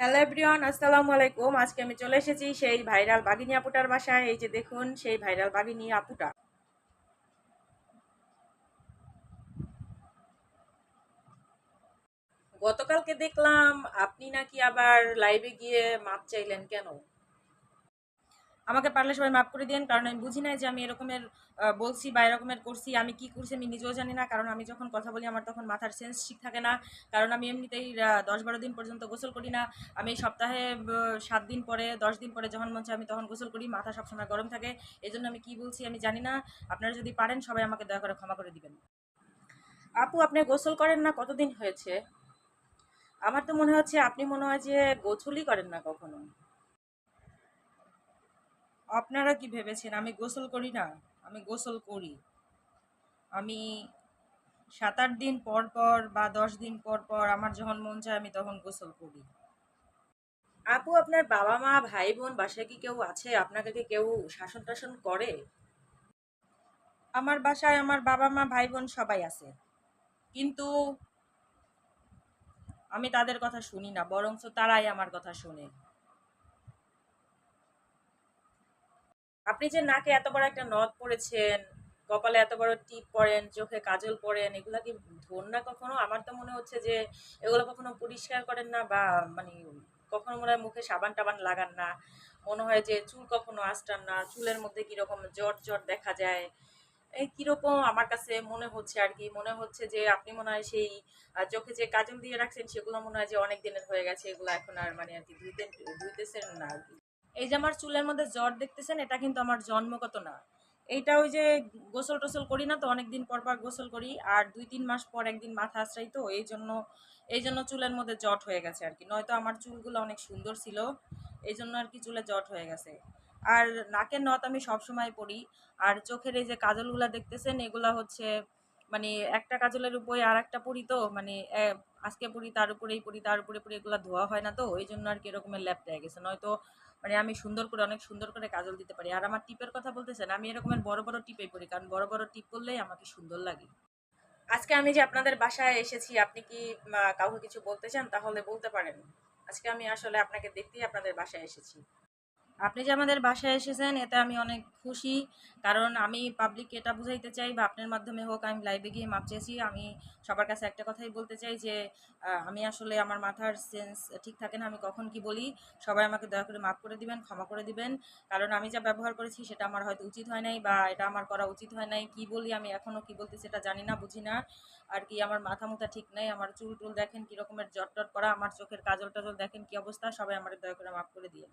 Hello everyone আসসালামু আলাইকুম আজকে আমি চলে এসেছি সেই ভাইরাল বাগিনী আপুটার বাসায়। এই যে দেখুন, সেই ভাইরাল বাগিনী আপুটা। গতকালকে দেখলাম, আপনি নাকি আবার লাইভে গিয়ে মাপ চাইলেন কেন? আমাকে পারলে সবাই মাফ করে দিন কারণ আমি বুঝি নাই যে আমি এরকমের বলছি বা এরকমের করছি, আমি কি করছি আমি নিজেও জানি না, কারণ আমি যখন কথা বলি আমার তখন মাথার সেন্স ঠিক থাকে না, কারণ আমি এমনিতেই দশ বারো দিন পর্যন্ত গোসল করি না, আমি সপ্তাহে সাত দিন পরে, দশ দিন পরে যখন চায় আমি তখন গোসল করি, মাথা সবসময় গরম থাকে এই জন্য আমি কি বলছি আমি জানি না, আপনারা যদি পারেন সবাই আমাকে দয়া করে ক্ষমা করে দিবেন। আপু, আপনি গোসল করেন না, কতদিন হয়েছে? আমার তো মনে হচ্ছে আপনি মনে হয় যে গোসলই করেন না কখনো। আপনারা কি ভেবেছেন? আমি গোসল করি না। আমি গোসল করি। আমি সাত আট দিন পর পর বা দশ দিন পর পর আমার যখন মন চায় আমি তখন গোসল করি। আপু, আপনার বাবা মা ভাই বোন বাসায় কি কেউ আছে? আপনাকে কি কেউ শাসন টাসন করে? আমার বাসায় আমার বাবা মা ভাই বোন সবাই আছে। কিন্তু আমি তাদের কথা শুনি না, বরঞ্চ তারাই আমার কথা শোনে। আপনি যে নাকে এত বড় একটা নদ পড়েছেন, কপালে এত বড় টিপ পরেন চোখে কাজল পরেন এগুলা কি ধর না কখনো? আমার তো মনে হচ্ছে যে এগুলো কখনো পরিষ্কার করেন না বা মানে কখনো মনে হয় মুখে সাবান টাবান লাগান না। মনে হয় যে চুল কখনো আঁচটান না, চুলের মধ্যে কীরকম জট জট দেখা যায়। এই কীরকম আমার কাছে মনে হচ্ছে আর কি, মনে হচ্ছে যে আপনি মনে হয় সেই চোখে যে কাজল দিয়ে রাখছেন, সেগুলো মনে হয় যে অনেক দিনের হয়ে গেছে, এগুলো এখন আর মানে আর কি ধুইতে, ধুইতেছেন না আর কি। এই যে আমার চুলের মধ্যে জ্বর দেখতেছেন, এটা কিন্তু আমার জন্মগত না। এইটা ওই যে গোসল টোসল করি না তো, অনেকদিন পর পর গোসল করি আর দুই তিন মাস পর একদিন মাথা আশ্রাই তো, এই জন্য এই জন্য চুলের মধ্যে জট হয়ে গেছে আর কি। নয়তো আমার চুলগুলো অনেক সুন্দর ছিল, এই জন্য আর কি চুলে জট হয়ে গেছে। আর নাকের নথ আমি সবসময় পরি, আর চোখের এই যে কাজলগুলো দেখতেছেন, এগুলা হচ্ছে মানে একটা কাজলের উপরে আর একটা পরি তো মানে আজকে পরি তার উপরেই পরি তার উপরে পরি এগুলো ধোয়া হয় না তো, ওই জন্য আর কি এরকমের ল্যাপ হয়ে গেছে। নয়তো মানে আমি সুন্দর করে, অনেক সুন্দর করে কাজল দিতে পারি। আর আমার টিপের কথা বলতেছেন, আমি এরকমের বড় বড় টিপে পরি কারণ বড় বড় টিপ করলেই আমাকে সুন্দর লাগে। আজকে আমি যে আপনাদের বাসায় এসেছি, আপনি কি কাউকে কিছু বলতে চান? তাহলে বলতে পারেন। আজকে আমি আসলে আপনাকে দেখতেই আপনাদের বাসায় এসেছি। আপনি যে আমাদের বাসায় এসেছেন, এতে আমি অনেক খুশি। কারণ আমি পাবলিককে এটা বুঝাইতে চাই বা আপনার মাধ্যমে হোক, আমি লাইভে গিয়ে মাপ চেয়েছি। আমি সবার কাছে একটা কথাই বলতে চাই যে আমি আসলে আমার মাথার সেন্স ঠিক থাকে না, আমি কখন কি বলি। সবাই আমাকে দয়া করে মাফ করে দিবেন, ক্ষমা করে দিবেন। কারণ আমি যা ব্যবহার করেছি, সেটা আমার হয়তো উচিত হয় নাই বা এটা আমার করা উচিত হয় নাই। কি বলি, আমি এখনও কি বলতে সেটা জানি না, বুঝি না। আর কি, আমার মাথা মুথা ঠিক নেই, আমার চুল টুল দেখেন কি রকমের জট টট করা আমার চোখের কাজল টাজল দেখেন, কি অবস্থা, সবাই আমার দয়া করে মাফ করে দিয়ে